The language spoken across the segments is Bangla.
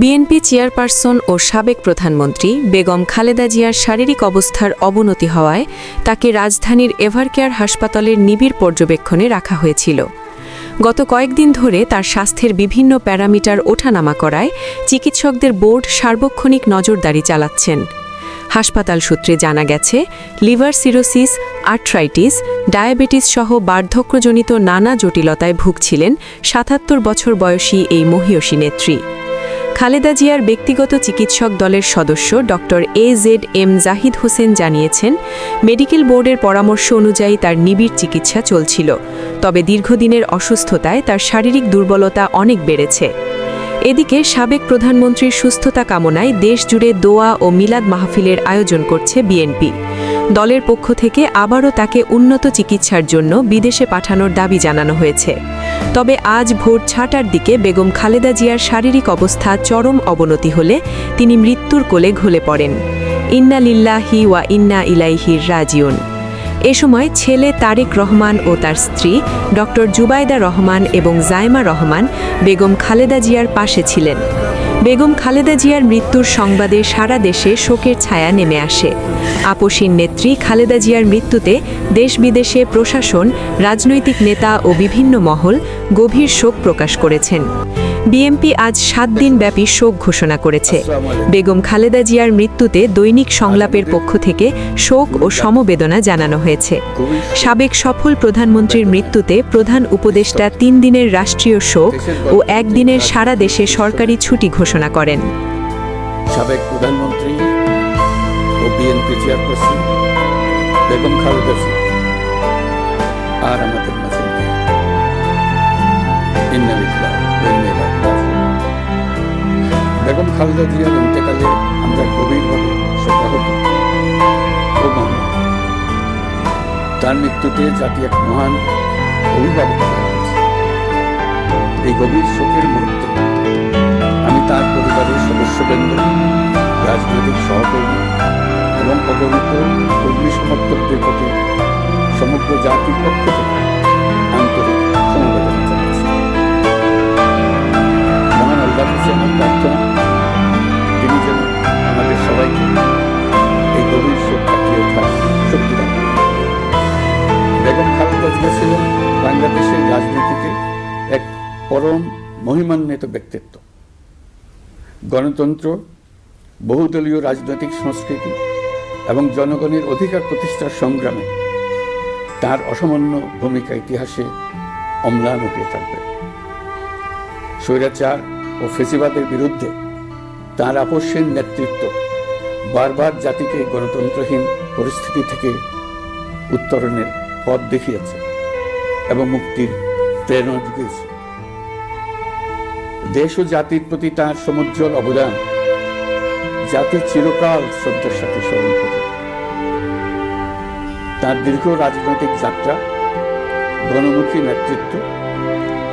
বিএনপি চেয়ারপারসন ও সাবেক প্রধানমন্ত্রী বেগম খালেদা জিয়ার শারীরিক অবস্থার অবনতি হওয়ায় তাকে রাজধানীর এভারকেয়ার হাসপাতালের নিবিড় পর্যবেক্ষণে রাখা হয়েছিল। গত কয়েকদিন ধরে তার স্বাস্থ্যের বিভিন্ন প্যারামিটার ওঠানামা করায় চিকিৎসকদের বোর্ড সার্বক্ষণিক নজরদারি চালাচ্ছেন। হাসপাতাল সূত্রে জানা গেছে, লিভার সিরোসিস, আর্থ্রাইটিস, ডায়াবেটিস সহ বার্ধক্যজনিত নানা জটিলতায় ভুগছিলেন সাতাত্তর বছর বয়সী এই মহিয়সী নেত্রী। খালেদা জিয়ার ব্যক্তিগত চিকিৎসক দলের সদস্য doctor A Z M Zahid Hossain জানিয়েছেন, মেডিকেল বোর্ডের পরামর্শ অনুযায়ী তার নিবিড় চিকিৎসা চলছিল, তবে দীর্ঘদিনের অসুস্থতায় তার শারীরিক দুর্বলতা অনেক বেড়েছে। এদিকে সাবেক প্রধানমন্ত্রীর সুস্থতা কামনায় দেশজুড়ে দোয়া ও মিলাদ মাহফিলের আয়োজন করছে বিএনপি। দলের পক্ষ থেকে আবারও তাকে উন্নত চিকিৎসার জন্য বিদেশে পাঠানোর দাবি জানানো হয়েছে। তবে আজ ভোর ছাটার দিকে বেগম খালেদা জিয়ার শারীরিক অবস্থা চরম অবনতি হলে তিনি মৃত্যুর কোলে ঘলে পড়েন। ইন্না লিল্লাহি ওয়া ইন্না ইলাইহির রাজিউন। এ সময় ছেলে তারেক রহমান ও তার স্ত্রী ডক্টর জুবাইদা রহমান এবং জায়মা রহমান বেগম খালেদা জিয়ার পাশে ছিলেন। বেগম খালেদা জিয়ার মৃত্যুর সংবাদে সারা দেশে শোকের ছায়া নেমে আসে। আপসীর নেত্রী খালেদা জিয়ার মৃত্যুতে দেশ বিদেশে প্রশাসন, রাজনৈতিক নেতা ও বিভিন্ন মহল গভীর শোক প্রকাশ করেছেন। বিএমপি আজ সাত দিন ব্যাপী শোক ঘোষণা করেছে। বেগম খালেদা জিয়ার মৃত্যুতে দৈনিক সংলাপের পক্ষ থেকে শোক ও সমবেদনা জানানো হয়েছে। সাবেক সফল প্রধানমন্ত্রীর মৃত্যুতে প্রধান উপদেষ্টা তিন দিনের রাষ্ট্রীয় শোক ও একদিনের সারা দেশে সরকারি ছুটি ঘোষণা করেন। সাবেক প্রধানমন্ত্রী ও বিএনপি চেয়ারপারসন বেগম খালেদা জিয়া আর আমাদের মাঝে নেই। বেগম খালেদা জিয়ার আমরা গভীরভাবে শোকাহত। তার মৃত্যুতে জাতি এক মহান অভিভাবক এই গভীর শোকের মুহূর্তে, আমি তার পরিবারের সদস্যবৃন্দ, রাজনৈতিক সহকর্মী এবং অগণিত কর্মী সমর্থকদের প্রতি সমগ্র জাতির পক্ষ থেকে আমাদের এই গভীর শোক ওঠার শক্তি দান বেগম খালেদা জিয়া ছিলেন বাংলাদেশের রাজনীতিতে এক পরম মহিমান্বিত ব্যক্তিত্ব। গণতন্ত্র, বহুদলীয় রাজনৈতিক সংস্কৃতি এবং জনগণের অধিকার প্রতিষ্ঠার সংগ্রামে তার অসামান্য ভূমিকা ইতিহাসে অম্লান হয়ে থাকবে স্বৈরাচার ও ফেসিবাদের বিরুদ্ধে তার আপসের নেতৃত্ব বারবার জাতিকে গণতন্ত্রহীন পরিস্থিতি থেকে উত্তরণের পথ দেখিয়েছে এবং মুক্তির প্রেরণা জুগিয়েছে দেশ ও জাতির প্রতি তার সমুজ্জ্বল অবদান জাতি চিরকাল শ্রদ্ধার সাথে স্মরণ করে তার দীর্ঘ রাজনৈতিক যাত্রা, গণমুখী নেতৃত্ব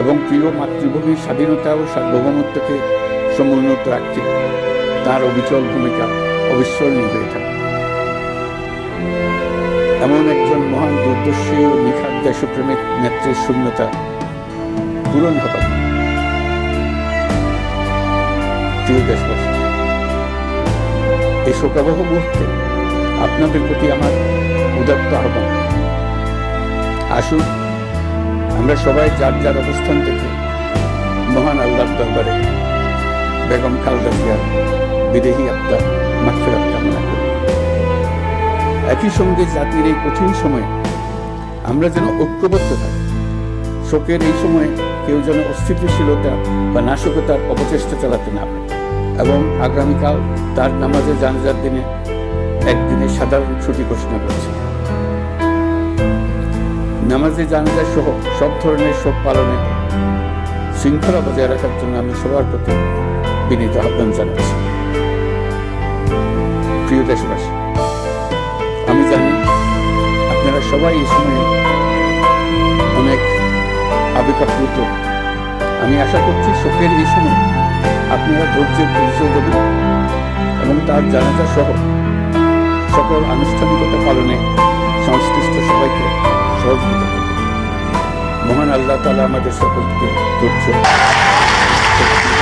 এবং প্রিয় মাতৃভূমির স্বাধীনতা ও সার্বভৌমত্বকে সমুন্নত রাখতে তার অবিচল ভূমিকা অবিস্মরণীয় হয়ে থাকে। এমন একজন মহান দূরদর্শী ও নিখাত দেশপ্রেমিক নেত্রীর শূন্যতা পূরণ হবে। এই শোকাবহ মুহূর্তে আপনাদের প্রতি আমার উদাত্ত আহ্বান। আসুন, আমরা সবাই যার যার অবস্থান থেকে মহান আল্লাহর দরবারে বেগম খালেদা জিয়ার বিদেহী আত্মা মাগফিরাত কামনা করি। একই সঙ্গে জাতির এই কঠিন সময়ে আমরা যেন ঐক্যবদ্ধ থাকি। শোকের এই সময়ে কেউ যেন অস্থিতিশীলতা বা নাশকতার অপচেষ্টা চালাতে না পারে। এবং আগামীকাল তার নামাজে জানাজার দিনে একদিনে সাধারণ ছুটি ঘোষণা করেছে। নামাজে জানাজা সহ সব ধরনের শোক পালনে শৃঙ্খলা বজায় রাখার জন্য আমি সবার প্রতি বিনীত আহ্বান জানাচ্ছি। প্রিয় দেশবাসী, আমি জানি আপনারা সবাই এই সময়ে অনেক আবেগাপ্লুত আমি আশা করছি শোকের এই সময় আপনারা ধৈর্যের পরিচয় দেবেন এবং তার জানাজা সহ সকল আনুষ্ঠানিকতা পালনে সংশ্লিষ্ট সবাইকে সহযোগিতা করবেন মহান আল্লাহ তালা আমাদের সকলকে ধৈর্য